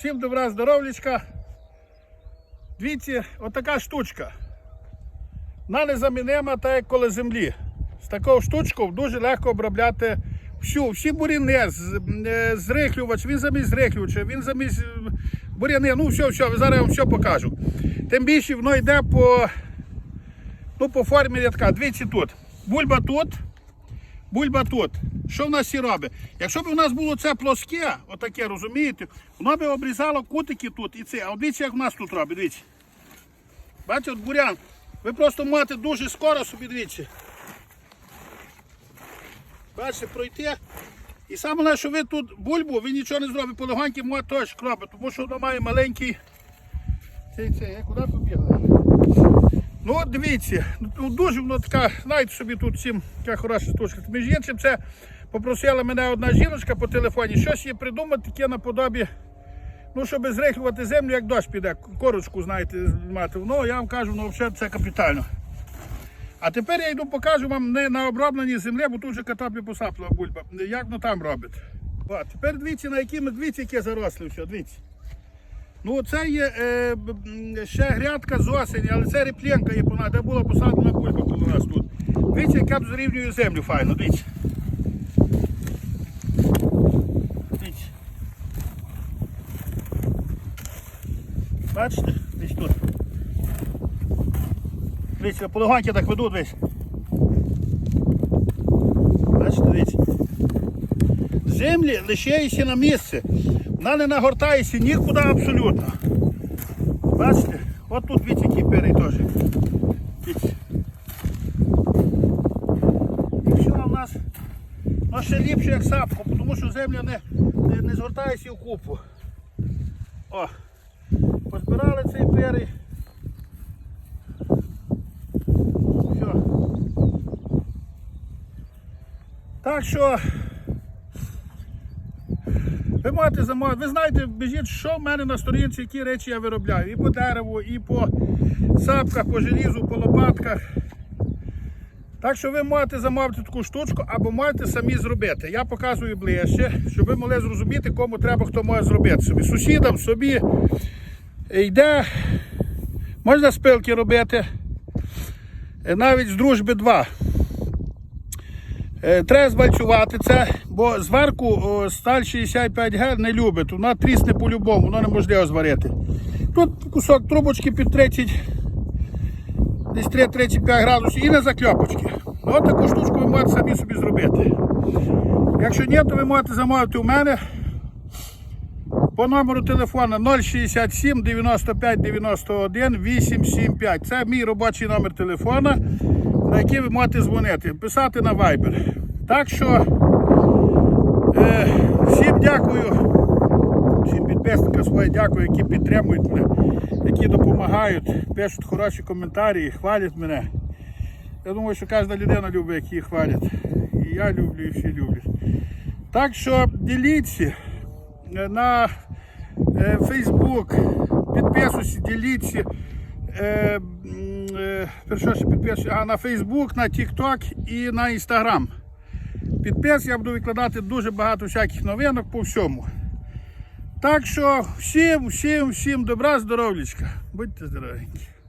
Всім добра здоров'ячка. Дивіться, отака штучка. Вона незамінима, так як коло землі. З такою штучкою дуже легко обробляти всю, всі буряни, е, зрихлювач, він замість зрихлювача, він замість е, буряни, ну все, все, зараз я вам все покажу. Тим більше воно йде по, ну, по формі рядка. Дивіться тут. Бульба тут, бульба тут. Що в нас всі робить? Якщо б у нас було це плоске, отаке, розумієте, воно б обрізало кутики тут і це. А дивіться, як в нас тут робить, дивіться. Бачите, от бурян. Ви просто можете дуже скоро собі дивіться. Бачите, пройти. І саме головне, що ви тут бульбу, ви нічого не зробите, полегоньки можете теж кропити, тому що воно має маленький. Цей, цей, я куди побігла? Ну от дивіться, ну, дуже воно така, знаєте собі тут всім така хороша штучка. Між іншим, це попросила мене одна жіночка по телефоні, щось їй придумати таке наподобі, ну, щоб зрихлювати землю, як дощ піде, корочку, знаєте, мати. Ну, я вам кажу, ну взагалі це капітально. А тепер я йду покажу вам не на обробленій землі, бо тут вже картоплю посапла бульба. Як воно там робить. О, тепер дивіться, на які ми дивіться, яке заросли все, дивіться. Ну це є е, ще грядка з осені, але це реплінка є пона, де була посадена бульба коло нас тут. Дивіться, яка б зрівнює землю файно, дивіться. Дивіться. Бачите? Десь тут. Дивіться, полегоньки так веду десь. Бачите, дивіться. Землі лишається на місці. Вона не нагортається нікуди абсолютно. Бачите? От тут який перей теж. Все у нас ну, ще ліпше, як сапку, тому що земля не, не, не згортається в купу. О, позбирали цей перий. Все. Так що ви можете замовити. Ви знаєте, біжіть, що в мене на сторінці, які речі я виробляю. І по дереву, і по сапках, по желізу, по лопатках. Так що ви можете замовити таку штучку або можете самі зробити. Я показую ближче, щоб ви могли зрозуміти, кому треба, хто може зробити собі. Сусідам собі йде, можна спилки робити. Е, Навіть з дружби 2. Е, Треба звальцювати це, бо зверху сталь 65 г не любить, вона трісне по-любому, воно неможливо зварити. Тут кусок трубочки під 30, десь 3-35 градусів і на закльопочки. Ну, От таку штучку ви можете самі собі зробити. Якщо ні, то ви можете замовити у мене по номеру телефона 067 95 91 875. Це мій робочий номер телефона, на який ви можете дзвонити, писати на Viber. Так що е, всім дякую, всім підписникам своє дякую, які підтримують мене, які допомагають, пишуть хороші коментарі, хвалять мене. Я думаю, що кожна людина любить, як її хвалять. І я люблю, і всі люблять. Так що діліться е, на е, Facebook, підписуйтесь, діліться. Е, е, що підписуйтесь? А на Facebook, на TikTok і на Instagram. Підпис, я буду викладати дуже багато всяких новинок по всьому. Так що всім, всім, всім добра, здоров'ячка. Будьте здоровенькі.